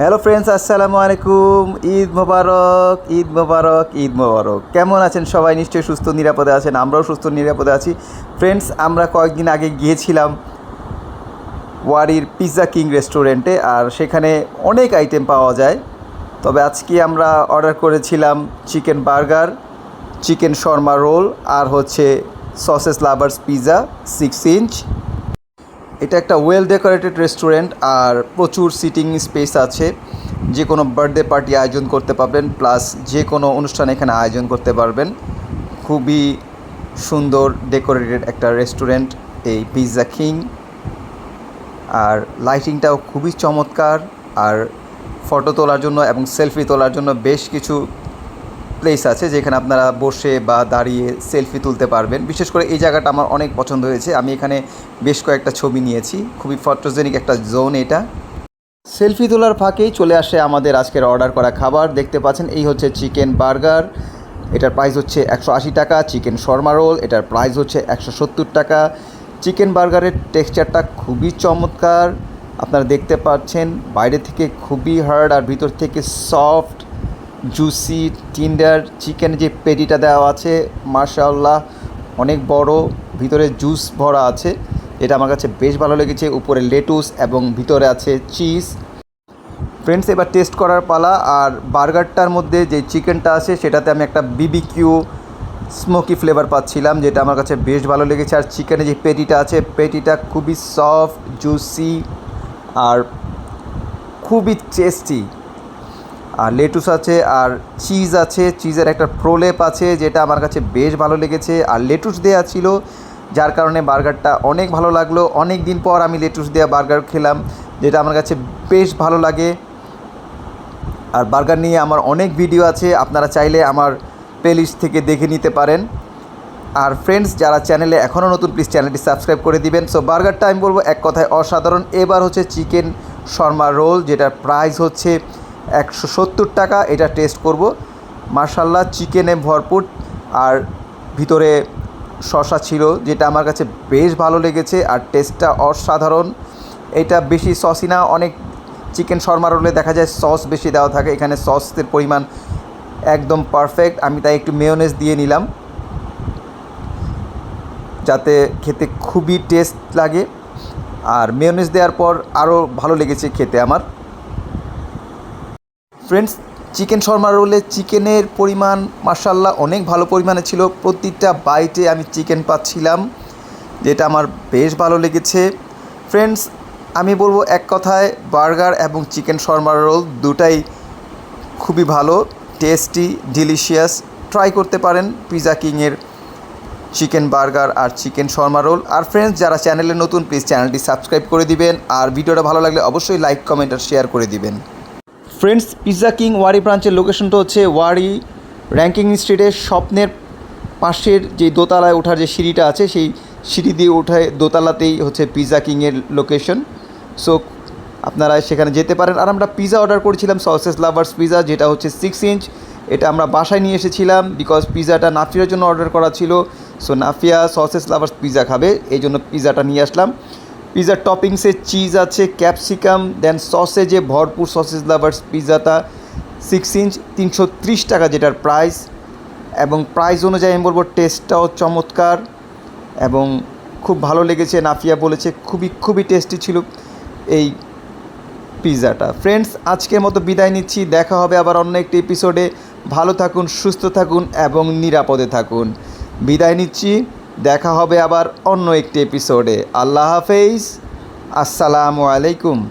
Hello friends আসসালামু আলাইকুম ঈদ মোবারক ঈদ মোবারক ঈদ মোবারক কেমন আছেন সবাই? নিশ্চয়ই সুস্থ, নিরাপদে আছেন। আমরাও সুস্থ, নিরাপদে আছি। ফ্রেন্ডস আমরা কয়েকদিন আগে গিয়েছিলাম ওয়ারির পিৎজা কিং রেস্টুরেন্টে আর সেখানে অনেক আইটেম পাওয়া যায়। তবে আজকে আমরা অর্ডার করেছিলাম chicken burger chicken shawarma roll আর হচ্ছে sausage lovers pizza six inch এটা একটা ওয়েল ডেকোরেটেড রেস্টুরেন্ট আর প্রচুর সিটিং স্পেস আছে। যে কোনো বার্থডে পার্টি আয়োজন করতে পারবেন প্লাস যে কোনো অনুষ্ঠান এখানে আয়োজন করতে পারবেন। খুবই সুন্দর ডেকোরেটেড একটা রেস্টুরেন্ট এই পিৎজা কিং আর লাইটিংটাও খুবই চমৎকার, আর ফটো তোলার জন্য এবং সেলফি তোলার জন্য বেশ কিছু প্লেস আছে যেখানে আপনারা বসে বা দাঁড়িয়ে সেলফি তুলতে পারবেন। বিশেষ করে এই জায়গাটা আমার অনেক পছন্দ হয়েছে। আমি এখানে বেশ কয়েকটা ছবি নিয়েছি। খুবই ফটোজেনিক একটা জোন এটা। সেলফি তোলার ফাঁকেই চলে আসে আমাদের আজকের অর্ডার করা খাবার। দেখতে পাচ্ছেন, এই হচ্ছে চিকেন বার্গার এটার প্রাইস হচ্ছে একশো আশি টাকা। চিকেন শর্মা রোল এটার প্রাইস হচ্ছে একশো সত্তর টাকা। চিকেন বার্গারের টেক্সচারটা খুবই চমৎকার। আপনারা দেখতে পাচ্ছেন, বাইরে থেকে খুবই হার্ড আর ভিতর থেকে সফট জুসি, টিন্ডার, চিকেন যে পেটিটা দেওয়া আছে মার্শাল্লাহ অনেক বড়, ভিতরে জুস ভরা আছে। এটা আমার কাছে বেশ ভালো লেগেছে, উপরে লেটুস এবং ভিতরে আছে চিজ। ফ্রেন্ডস, এবার টেস্ট করার পালা, আর বার্গারটার মধ্যে যে চিকেনটা আছে, সেটাতে আমি একটা বিবিকিউ স্মোকি ফ্লেভার পাচ্ছিলাম, যেটা আমার কাছে বেশ ভালো লেগেছে। আর চিকেনে যে পেটিটা আছে, পেটিটা খুবই সফট, জুসি, আর খুবই টেস্টি। আর লেটুস আছে, আর চিজ আছে। চিজের একটা প্রলেপ আছে, যেটা আমার কাছে বেশ ভালো লেগেছে। আর লেটুস দেওয়া ছিল, যার কারণে বার্গারটা অনেক ভালো লাগল। অনেক দিন পর আমি লেটুস দেওয়া বার্গার খেলাম, যেটা আমার কাছে বেশ ভালো লাগে। আর বার্গার নিয়ে আমার অনেক ভিডিও আছে, আপনারা চাইলে আমার প্লেলিস্ট থেকে দেখে নিতে পারেন। আর ফ্রেন্ডস যারা চ্যানেলে এখনও নতুন প্লিজ চ্যানেলটি সাবস্ক্রাইব করে দিবেন। সো বার্গারটা আমি বলব এক কথায় অসাধারণ। এবার হচ্ছে চিকেন শর্মা রোল যেটার প্রাইস হচ্ছে একশো সত্তর টাকা, এটা টেস্ট করব। মার্শাল্লাহ চিকেনে ভরপুর। আর ভিতরে শশা ছিল, যেটা আমার কাছে বেশ ভালো লেগেছে। আর টেস্টটা অসাধারণ। এটা বেশি সসই না, অনেক চিকেন শর্মা রোলে দেখা যায় সস বেশি দেওয়া থাকে। এখানে সসের পরিমাণ একদম পারফেক্ট আমি তাই একটু মেয়োনেজ দিয়ে নিলাম। যাতে খেতে খুবই টেস্ট লাগে। আর মেয়োনেজ দেওয়ার পর আরও ভালো লেগেছে খেতে আমার। ফ্রেন্ডস চিকেন শর্মা রোলে চিকেনের পরিমাণ মার্শাল্লাহ অনেক ভালো পরিমাণে ছিল। প্রতিটা বাইটে আমি চিকেন পাচ্ছিলাম, যেটা আমার বেশ ভালো লেগেছে। ফ্রেন্ডস আমি বলব এক কথায় বার্গার এবং চিকেন শর্মা রোল দুটাই খুবই ভালো টেস্টি ডিলিশিয়াস ট্রাই করতে পারেন পিজা কিংয়ের চিকেন বার্গার আর চিকেন শর্মা রোল আর ফ্রেন্ডস যারা চ্যানেলে নতুন প্লিজ চ্যানেলটি সাবস্ক্রাইব করে দিবেন। আর ভিডিওটা ভালো লাগলে অবশ্যই লাইক কমেন্ট আর শেয়ার করে দিবেন। ফ্রেন্ডস পিৎজা কিং ওয়ারি ব্রাঞ্চের লোকেশনটা হচ্ছে ওয়ারি র্যাঙ্কিং স্ট্রিটের স্বপ্নের পাশের যে দোতলায় ওঠার যে সিঁড়িটা আছে, সেই সিঁড়ি দিয়ে ওঠায় দোতলাতেই হচ্ছে পিৎজা কিংয়ের লোকেশন সো আপনারা সেখানে যেতে পারেন। আর আমরা পিৎজা অর্ডার করেছিলাম সসেস লাভার্স পিৎজা যেটা হচ্ছে সিক্স ইঞ্চ এটা আমরা বাসায় নিয়ে এসেছিলাম বিকজ পিৎজাটা নাফিয়ার জন্য অর্ডার করা ছিল। So Nafia sausage lovers pizza খাবে, এই জন্য পিৎজাটা নিয়ে আসলাম। পিৎজার টপিংসে চিজ আছে ক্যাপসিকাম দেন সসেজে ভরপুর সসেজ লাভার্স পিৎজাটা সিক্স ইঞ্চ তিনশো ত্রিশ টাকা যেটার প্রাইস এবং প্রাইস অনুযায়ী আমি বলব টেস্টটাও চমৎকার, এবং খুব ভালো লেগেছে, নাফিয়া বলেছে, খুবই খুবই টেস্টি ছিল এই পিৎজাটা ফ্রেন্ডস আজকের মতো বিদায় নিচ্ছি, দেখা হবে আবার অন্য একটি এপিসোডে ভালো থাকুন, সুস্থ থাকুন, এবং নিরাপদে থাকুন। বিদায় নিচ্ছি। দেখা হবে আবার অন্য একটি এপিসোডে। আল্লাহ হাফেজ। আসসালামু আলাইকুম।